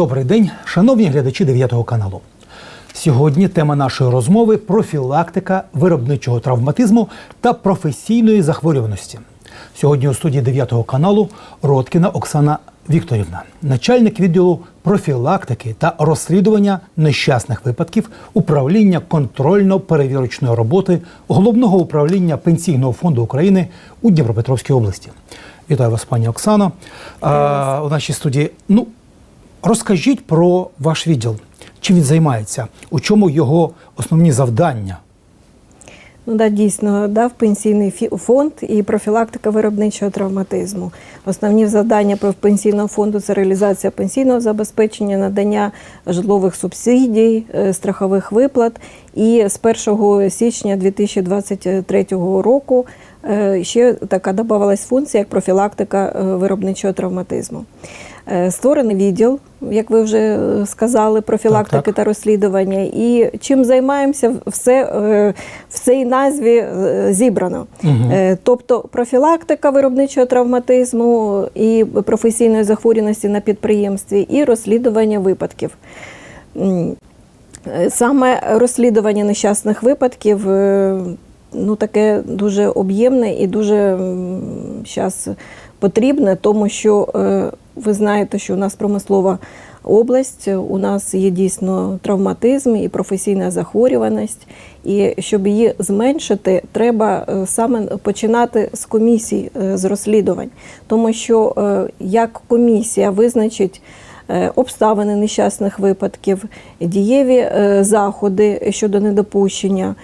Добрий день, шановні глядачі 9 каналу. Сьогодні тема нашої розмови профілактика виробничого травматизму та професійної захворюваності. Сьогодні у студії 9 каналу Роткіна Оксана Вікторівна, начальник відділу профілактики та розслідування нещасних випадків управління контрольно-перевірочної роботи головного управління Пенсійного фонду України у Дніпропетровській області. Вітаю вас, пані Оксано. А, у нашій студії. Ну, розкажіть про ваш відділ. Чим він займається? У чому його основні завдання? Ну да, дійсно, дав пенсійний фонд і профілактика виробничого травматизму. Основні завдання пенсійного фонду це реалізація пенсійного забезпечення, надання житлових субсидій, е, страхових виплат. І з 1 січня 2023 року е, ще така додавалась функція як профілактика е, виробничого травматизму. Е, Створений відділ, як ви вже е, сказали, профілактики Так, так. та розслідування. І чим займаємося, все е, в цій назві зібрано. Е, Тобто профілактика виробничого травматизму і професійної захворюваності на підприємстві, і розслідування випадків. Саме розслідування нещасних випадків ну, таке дуже об'ємне і дуже зараз потрібне, тому що ви знаєте, що у нас промислова область, у нас є дійсно травматизм і професійна захворюваність. І щоб її зменшити, треба е, саме починати з комісій е, з розслідувань, тому що е, як комісія визначить обставини нещасних випадків, дієві заходи щодо недопущення,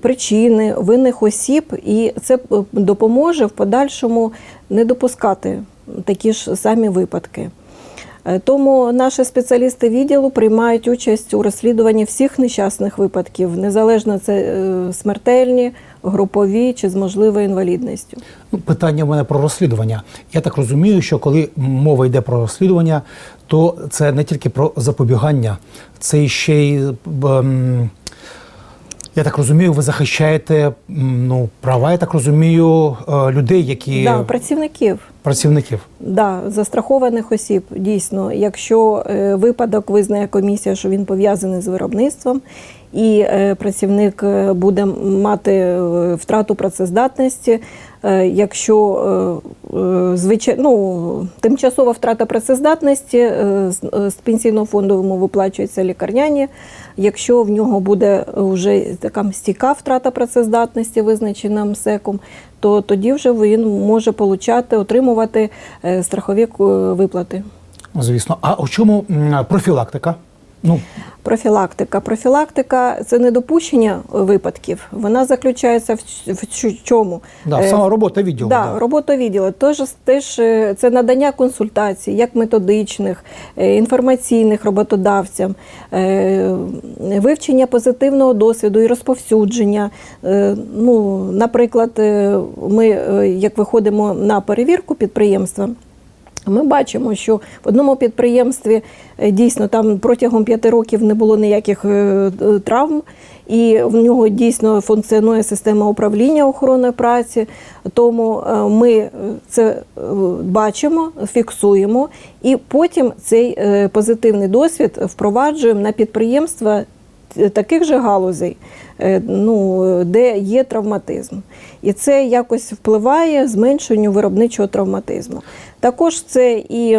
причини винних осіб, і це допоможе в подальшому не допускати такі ж самі випадки. Е, Тому наші спеціалісти відділу приймають участь у розслідуванні всіх нещасних випадків, незалежно це е, смертельні, групові чи з можливою інвалідністю. Ну, питання в мене про розслідування. Я так розумію, що коли мова йде про розслідування, то це не тільки про запобігання, це ще й. ем, я так розумію, ви захищаєте ну, права, я так розумію, е, людей, які Да, працівників. працівників. Да, застрахованих осіб дійсно, якщо е, випадок визнає комісія, що він пов'язаний з виробництвом, і е, працівник буде мати втрату працездатності, якщо е, е, звичай, ну, тимчасова втрата працездатності е, з, е, пенсійного фонду йому виплачуються лікарняні. Якщо в нього буде вже така стійка втрата працездатності, визначена МСЕКом, то тоді вже він може получати, отримувати е, страхові е, виплати. Звісно. А у чому профілактика? Ну, Профілактика. Профілактика це недопущення випадків. Вона заключається в, чому? да, Е, сама робота відділу. Да, да. робота відділу. Тож, теж е, це надання консультацій, як методичних, е, інформаційних роботодавцям, вивчення позитивного досвіду і розповсюдження. Ну, наприклад, ми, як виходимо на перевірку підприємства. Ми бачимо, що в одному підприємстві е, дійсно там протягом п'яти років не було ніяких е, е, травм, і в нього дійсно функціонує система управління охорони праці. Тому ми це бачимо, фіксуємо, і потім цей позитивний досвід впроваджуємо на підприємства таких же галузей, е, ну, де є травматизм. І це якось впливає зменшенню виробничого травматизму. Також це і,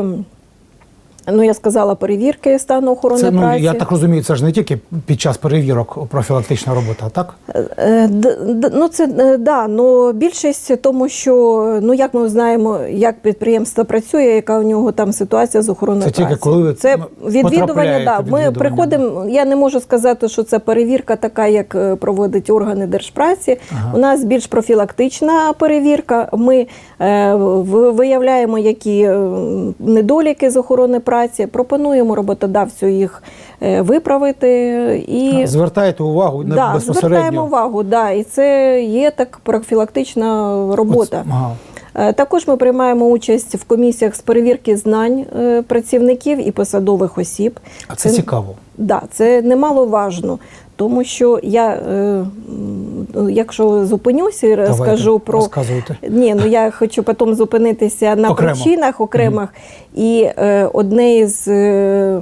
ну я сказала, перевірки стану охорони Це, ну, праці. я так розумію, це ж не тільки під час перевірок профілактична робота, так? Е, д- Ну, це е, да, ну більшість тому, що ну як ми знаємо, як підприємство працює, яка у нього там ситуація з охороною Це тільки праці. коли ви це відвідування. Да, ми відвідування, приходимо. Я не можу сказати, що це перевірка, така як е, проводить органи держпраці. Ага. У нас більш профілактична перевірка. Ми е, виявляємо, які недоліки з охорони праці, пропонуємо роботодавцю їх е, виправити і Звертаєте увагу на Да, безпосередньо. звертаємо увагу, да, і це є так профілактична робота. От, Ага. Е, Також ми приймаємо участь в комісіях з перевірки знань е, працівників і посадових осіб. А це цікаво. Да, це немаловажно, тому що я, е, якщо зупинюся і розкажу про розказуйте. ні, ну я хочу потім зупинитися на Окремо. причинах окремих. І е, одне із е,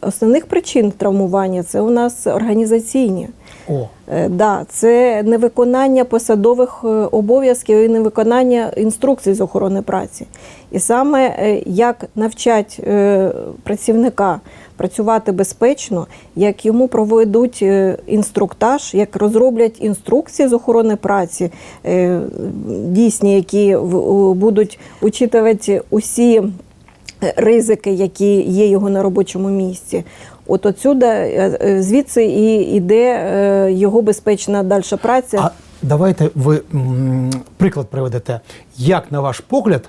основних причин травмування це у нас організаційні. О, Е, Да, це невиконання посадових е, обов'язків і невиконання інструкцій з охорони праці. І саме е, як навчать е, працівника працювати безпечно, як йому проведуть е, інструктаж, як розроблять інструкції з охорони праці, е, дійсні, які будуть учитувати усі е, ризики, які є його на робочому місці. От отсюда е, звідси і йде його безпечна далі праця. а давайте ви приклад приведете. Як, на ваш погляд,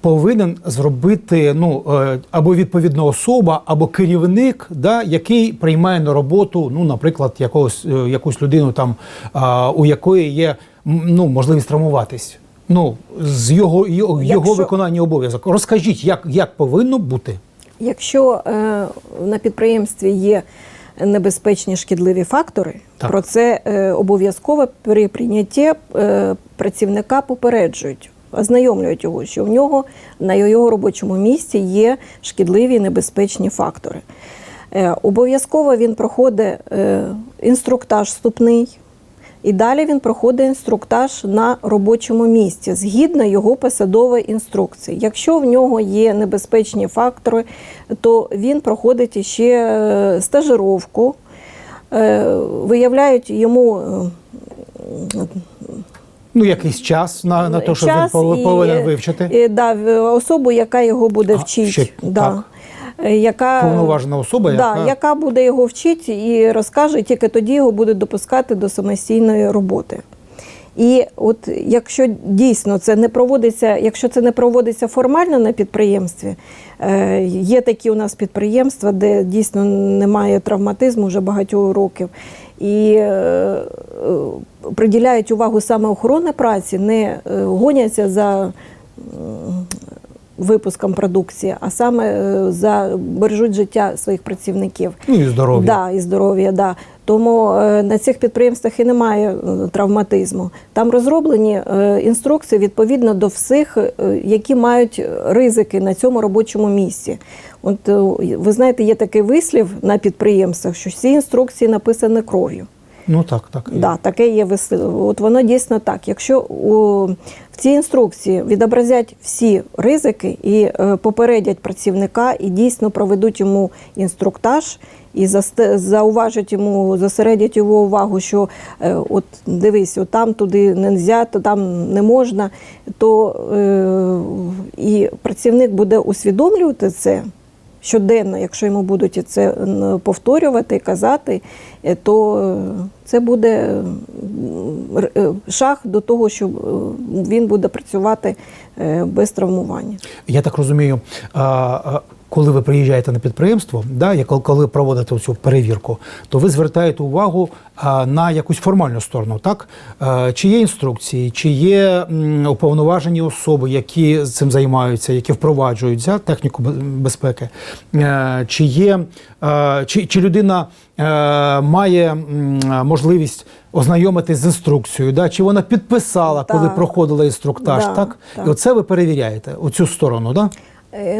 повинен зробити ну, е, або відповідна особа, або керівник, да, який приймає на роботу, ну, наприклад, якогось, е, якусь людину, там, у якої є ну, можливість травмуватись. Ну, з його, його, його Якщо- виконання обов'язок. Розкажіть, як, як повинно бути? Якщо е, на підприємстві є небезпечні шкідливі фактори, Так. про це е, обов'язково при прийнятті е, працівника попереджують. Ознайомлюють його, що в нього на його робочому місці є шкідливі небезпечні фактори. Е, Обов'язково він проходить е, інструктаж вступний, і далі він проходить інструктаж на робочому місці згідно його посадової інструкції. Якщо в нього є небезпечні фактори, то він проходить ще е, стажировку, виявляють йому Ну, якийсь час на, на те, що він повинен і, вивчити. І, да, особу, яка його буде А, вчити. да. Е, Яка, Повноважена особа, да, яка- яка буде його вчити і розкаже, тільки тоді його будуть допускати до самостійної роботи. І от якщо дійсно це не проводиться, якщо це не проводиться формально на підприємстві, е, є такі у нас підприємства, де дійсно немає травматизму вже багатьох років, і е, приділяють увагу саме охорони праці, не е, гоняться за випуском продукції, а саме е, за бережуть життя своїх працівників. Ну і здоров'я. Да, і здоров'я, да. Тому е, на цих підприємствах і немає е, травматизму. Там розроблені інструкції відповідно до всіх, які мають ризики на цьому робочому місці. От ви знаєте, є такий вислів на підприємствах, що всі інструкції написані кров'ю. Ну так, так. Да, таке є вислів. От воно дійсно так. Якщо у, в цій інструкції відобразять всі ризики і е, попередять працівника, і дійсно проведуть йому інструктаж, і засте- зауважать йому, зосередять його увагу, що е, от дивись, от там туди не то там не можна, то е, і працівник буде усвідомлювати це щоденно, якщо йому будуть це повторювати і казати, е, то е, це буде е, шаг до того, що він буде працювати без травмування. Я так розумію, коли ви приїжджаєте на підприємство, да, коли- проводите цю перевірку, то ви звертаєте увагу на якусь формальну сторону, так? Чи є інструкції, чи є уповноважені особи, які цим займаються, які впроваджують да, техніку безпеки? Чи є чи, чи людина має можливість ознайомитись з інструкцією, да? чи вона підписала, коли Так. проходила інструктаж, Да, так? так. І оце ви перевіряєте, оцю сторону, так? Е,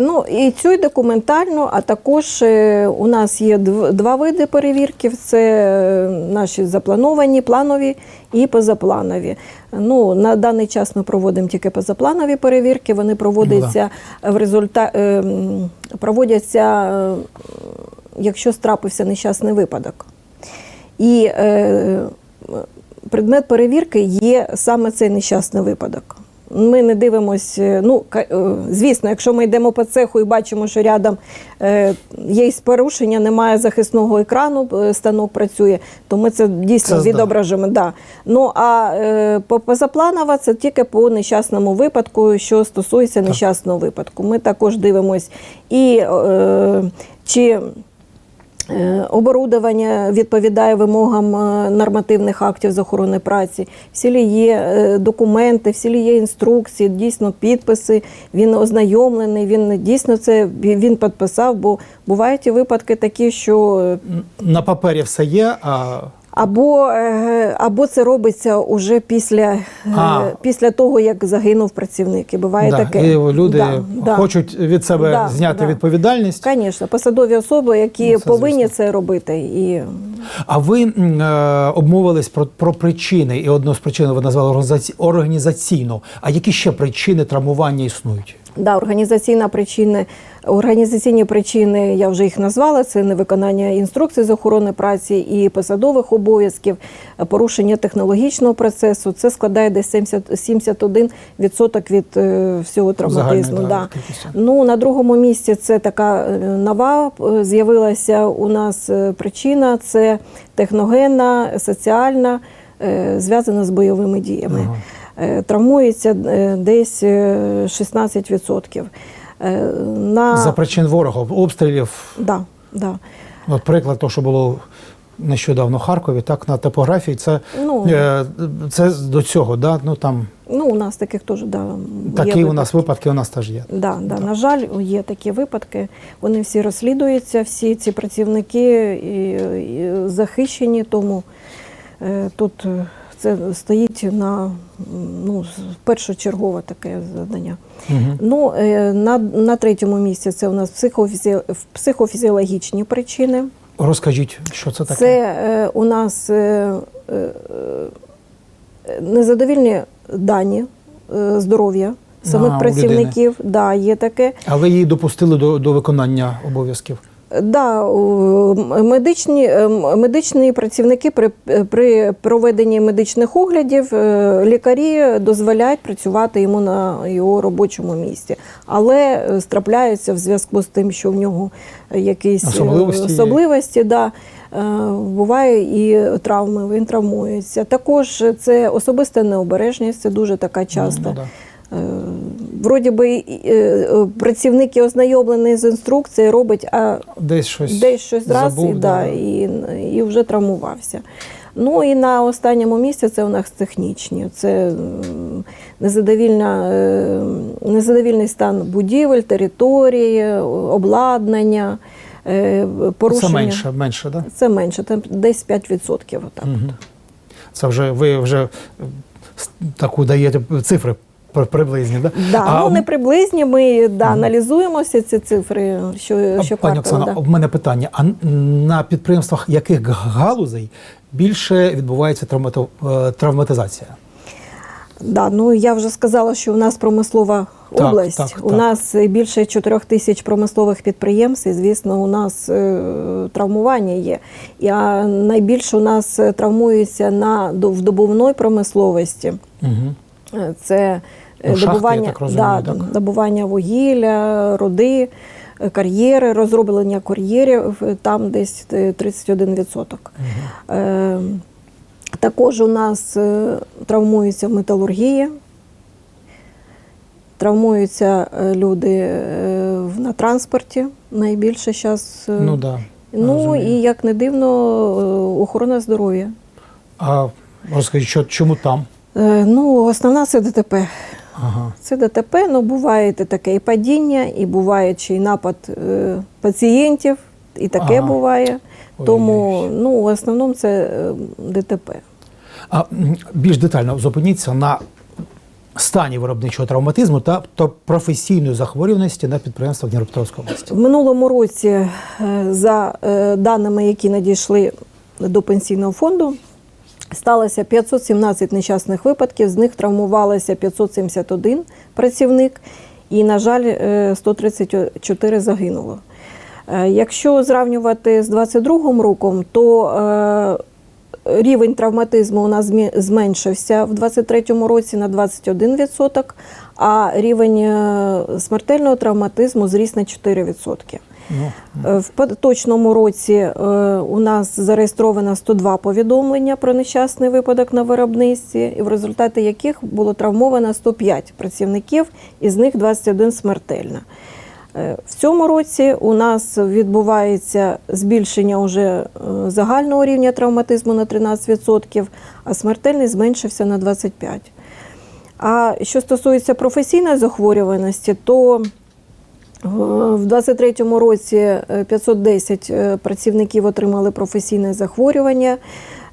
Ну і цю і документальну, а також е, у нас є два види перевірків: це е, наші заплановані, планові і позапланові. Ну на даний час ми проводимо тільки позапланові перевірки. Вони проводяться в результаті проводяться, е, якщо страпився нещасний випадок. І е, предмет перевірки є саме цей нещасний випадок. Ми не дивимося, ну ка- е, звісно, якщо ми йдемо по цеху і бачимо, що рядом е, є порушення, немає захисного екрану, е, станок працює, то ми це дійсно Це відображимо. Да. Ну а е, по- позапланово це тільки по нещасному випадку, що стосується нещасного випадку. Ми також дивимось і е, чи Е, Оборудовання відповідає вимогам е, нормативних актів з охорони праці. Всі лі є е, документи, всі лі є інструкції, дійсно підписи. Він ознайомлений. Він дійсно це він підписав. Бо бувають і випадки такі, що е, На папері все є, а або, е, або це робиться уже після, е, А. після того, як загинув працівник. І буває да, таке. і люди Да, да. хочуть від себе Да, зняти да. відповідальність. Звісно, посадові особи, які Ну, це повинні звісно. це робити. І А ви е, обмовились про, про причини, і одну з причин ви назвали організаційну. А які ще причини травмування існують? Да, організаційна причини, організаційні причини, я вже їх назвала, це невиконання інструкцій з охорони праці і посадових обов'язків, порушення технологічного процесу. Це складає десь 70, 71% від е, всього травматизму. Да. Ну, на другому місці це така е, нова е, з'явилася у нас причина, це техногенна, соціальна, зв'язана з бойовими діями. Ага. Травмується десь е, 16%. Е, На... За причин ворога, обстрілів. Да, да. От приклад, того, що було нещодавно в Харкові, так на топографії, це, Ну. е, це до цього, да? ну там Ну, у нас таких теж да, є такі у нас випадки у нас теж є. Да, да, на жаль, є такі випадки. Вони всі розслідуються, всі ці працівники і, і захищені, тому е, тут це стоїть на ну, першочергове таке завдання. Угу. Ну, е, на, на третьому місці це у нас психофізі... психофізіологічні причини. Розкажіть, що це таке? Це е, у нас е, е, е, незадовільні дані е, здоров'я самих А, працівників. Да, є таке. А ви її допустили до, до виконання обов'язків? Да, медичні, е, медичні працівники при, при проведенні медичних оглядів е, лікарі дозволяють працювати йому на його робочому місці, але е, страпляються в зв'язку з тим, що в нього якісь Особливості особливості да, буває і травми, він травмується. Також це особиста необережність, це дуже така часто. Ну, да. Вроді би і, е, працівник є ознайомлений з інструкцією, робить, а Десь щось, десь щось раз забув, і, да, і, і вже травмувався. Ну і на останньому місці це у нас технічні. Це незадовільна, е, незадовільний стан будівель, території, обладнання, е, порушення. Це менше, менше, да? Це менше, там десь 5%. Отак. Мгм. Це вже ви вже таку даєте цифри приблизні, да? Да, а, ну не приблизні. Ми да, аналізуємося ці цифри, що, що пані Оксана, да. в мене питання: а на підприємствах яких галузей більше відбувається е, травматизація? Да, ну я вже сказала, що у нас промислова Так, область. так, у так. нас більше 4 тисяч промислових підприємств, і звісно, у нас е, травмування є. І, а найбільше у нас е, травмуються на в добувної промисловості. Угу. Це е, Ну, шахти, я так розумію, да, так? добування вугілля, руди, е, кар'єри, розроблення кар'єрів, е, там десь е, 31%. Е, також у нас травмуються в металургії, травмуються люди на транспорті найбільше зараз. Ну да. ну розумію. і як не дивно, охорона здоров'я. А розкажіть, що, чому там? Е, Ну, основна це ДТП. Ага. Це ДТП, ну буває і таке і падіння, і буває чи й напад е, пацієнтів, і таке Ага. буває. Ой, Тому ой. ну, в основному це е, ДТП. А більш детально зупиніться на стані виробничого травматизму та, професійної захворюваності на підприємствах Дніпропетровської області. В минулому році, е, за е, даними, які надійшли до пенсійного фонду, сталося 517 нещасних випадків, з них травмувалося 571 працівник, і, на жаль, е, 134 загинуло. Е, Якщо зрівнювати з 2022 роком, то е, рівень травматизму у нас зменшився в 2023 році на 21%, а рівень е, смертельного травматизму зріс на 4%. Е, В поточному році е, у нас зареєстровано 102 повідомлення про нещасний випадок на виробництві, і в результаті яких було травмовано 105 працівників, із них 21 смертельно. Е, В цьому році у нас відбувається збільшення уже загального рівня травматизму на 13%, а смертельний зменшився на 25%. А що стосується професійної захворюваності, то в 2023 році е, 510 е, працівників отримали професійне захворювання,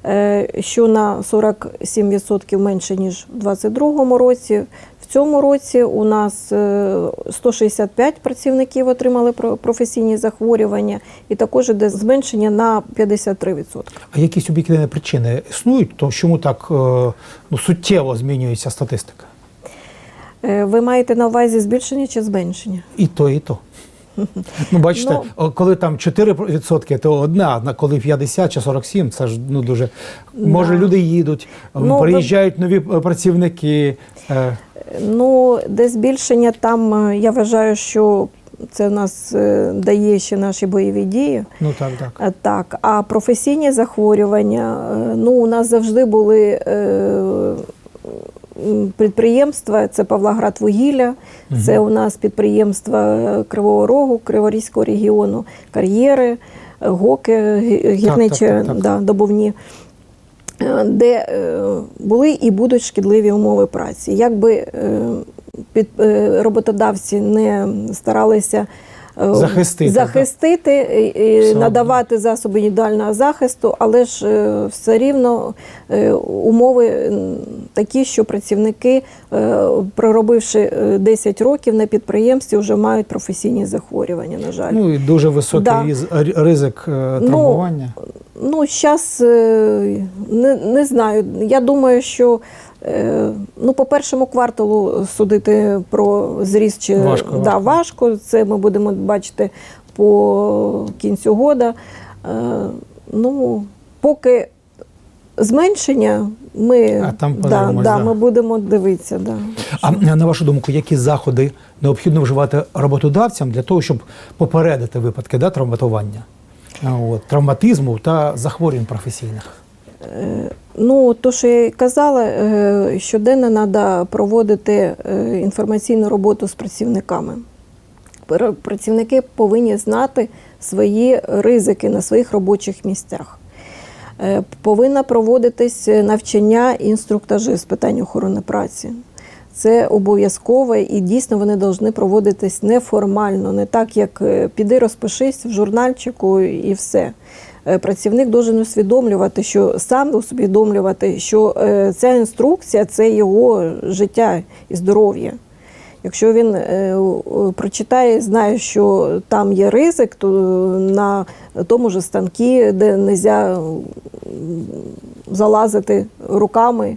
е, що на 47% менше, ніж у 2022 році. В цьому році у нас е, 165 працівників отримали про- професійні захворювання, і також іде зменшення на 53%. А якісь об'єктивні причини існують, то чому так е, ну, суттєво змінюється статистика? Е, Ви маєте на увазі збільшення чи зменшення? І то, і то. Ну, бачите, Ну. коли там 4%, то одна, а коли 50 чи 47, це ж ну дуже. Може, Да. люди їдуть, Ну, приїжджають нові е, працівники. е, Ну, де збільшення там, я вважаю, що це в нас дає ще наші бойові дії. Ну так, так. Так, а професійні захворювання, ну, у нас завжди були е, підприємства, це Павлоград вугілля, це у нас підприємства е, Кривого Рогу, Криворізького регіону, кар'єри, е, гоки, гі- гірничі так, так. Да, добувні. е, Де е, були і будуть шкідливі умови праці. Якби е, під, е, роботодавці не старалися е, Захистити, захистити і- надавати засоби індивідуального захисту, але ж е, все рівно е, умови такі, що працівники, е, проробивши е, 10 років на підприємстві, вже мають професійні захворювання, на жаль. Ну і дуже високий Да. ризик е, травмування. Ну, зараз не, не знаю. Я думаю, що е, ну, по першому кварталу судити про зріст чи Важко, да, важко. важко. Це ми будемо бачити по кінцю года. Е, ну, поки зменшення, ми, А там да, да, да. ми будемо дивитися. Да. А на вашу думку, які заходи необхідно вживати роботодавцям для того, щоб попередити випадки да, травматування, от, травматизму та захворювань професійних? Ну, то, що я й казала, е, щоденно треба проводити е, інформаційну роботу з працівниками. Працівники повинні знати свої ризики на своїх робочих місцях. Е, Повинна проводитись навчання і інструктажі з питань охорони праці. Це обов'язково і дійсно вони повинні проводитись неформально, не так, як е, піди розпишись в журнальчику і все. Е, Працівник должен усвідомлювати, що сам усвідомлювати, що е, ця інструкція це його життя і здоров'я. Якщо він прочитає, знає, що там є ризик, то на тому ж станкі, де не можна залазити руками,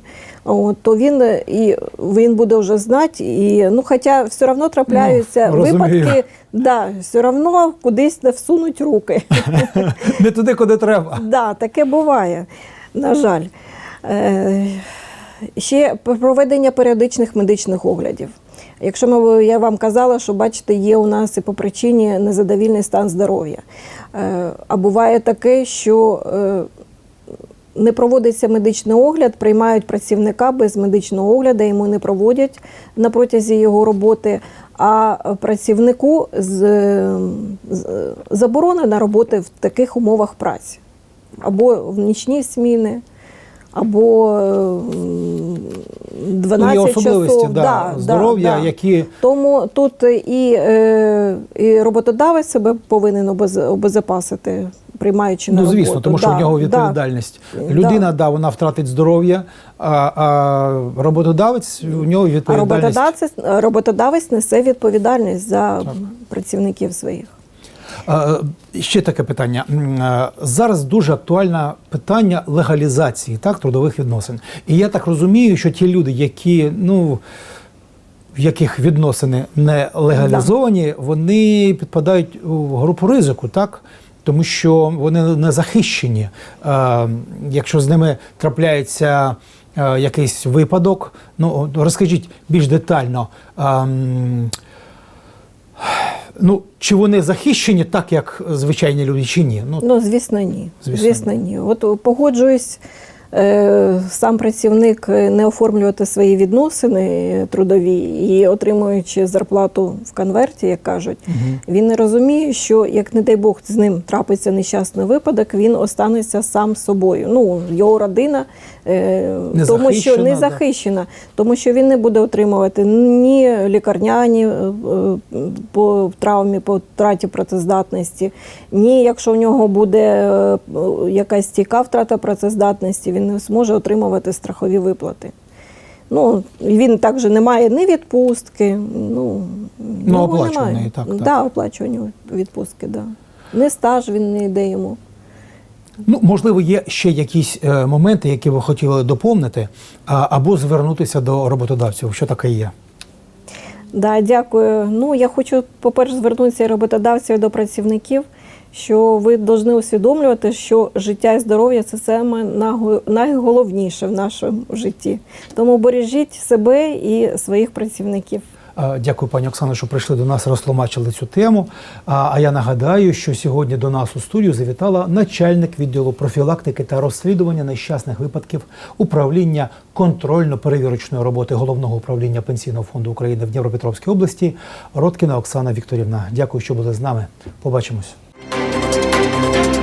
то він е, і він буде вже знати. І, ну, хоча все одно трапляються Ну, випадки, да, все одно кудись не всунуть руки. Не туди, куди треба. Да, таке буває, на жаль. Е, ще проведення періодичних медичних оглядів. Якщо ми, я вам казала, що бачите, є у нас і по причині незадовільний стан здоров'я. Е, а буває таке, що е, не проводиться медичний огляд, приймають працівника без медичного огляду, йому не проводять на протязі його роботи. А працівнику з, з, заборонена роботи в таких умовах праці. Або в нічні зміни, або м, 12 Ну, є особливості часов. да, здоров'я, да. які Тому тут і, е, і роботодавець себе повинен обез- обезопасити, приймаючи на ну роботу. звісно, тому що Да, в нього відповідальність. Да. Людина, да, вона втратить здоров'я, а, а роботодавець у нього А відповідальність. роботодавець, роботодавець несе відповідальність за працівників своїх. Ще таке питання. Зараз дуже актуальне питання легалізації так, трудових відносин. І я так розумію, що ті люди, які, ну, в яких відносини не легалізовані, вони підпадають у групу ризику, так? Тому що вони не захищені. Е, Якщо з ними трапляється е, якийсь випадок, ну розкажіть більш детально. ем, Ну, чи вони захищені так, як звичайні люди, чи ні? Ну, Ну, звісно, ні. Звісно, Звісно, ні. От погоджуюсь сам працівник е, не оформлювати свої відносини трудові і отримуючи зарплату в конверті, як кажуть, він не розуміє, що як не дай Бог з ним трапиться нещасний випадок, він останеться сам собою. Ну його родина, е, Не тому що захищена, не да. захищена, тому що він не буде отримувати ні лікарняні е, е, по травмі, по втраті працездатності, ні, якщо в нього буде е, якась стійка втрата працездатності, він не зможе отримувати страхові виплати. Ну, він також не має ні відпустки, ну, Ну, оплачуваної, так, так. Да, оплачувані відпустки, да. Не стаж він не йде йому. Ну, можливо, є ще якісь е, моменти, які ви хотіли доповнити, а, або звернутися до роботодавців. Що таке є? Да, дякую. Ну, я хочу, по-перше, звернутися роботодавців до працівників, що ви повинні усвідомлювати, що життя і здоров'я це саме найголовніше в нашому житті. Тому бережіть себе і своїх працівників. Дякую, пані Оксано, що прийшли до нас, розтлумачили цю тему. А я нагадаю, що сьогодні до нас у студію завітала начальник відділу профілактики та розслідування нещасних випадків управління контрольно-перевірочної роботи головного управління пенсійного фонду України в Дніпропетровській області Роткіна Оксана Вікторівна. Дякую, що були з нами. Побачимось. Музика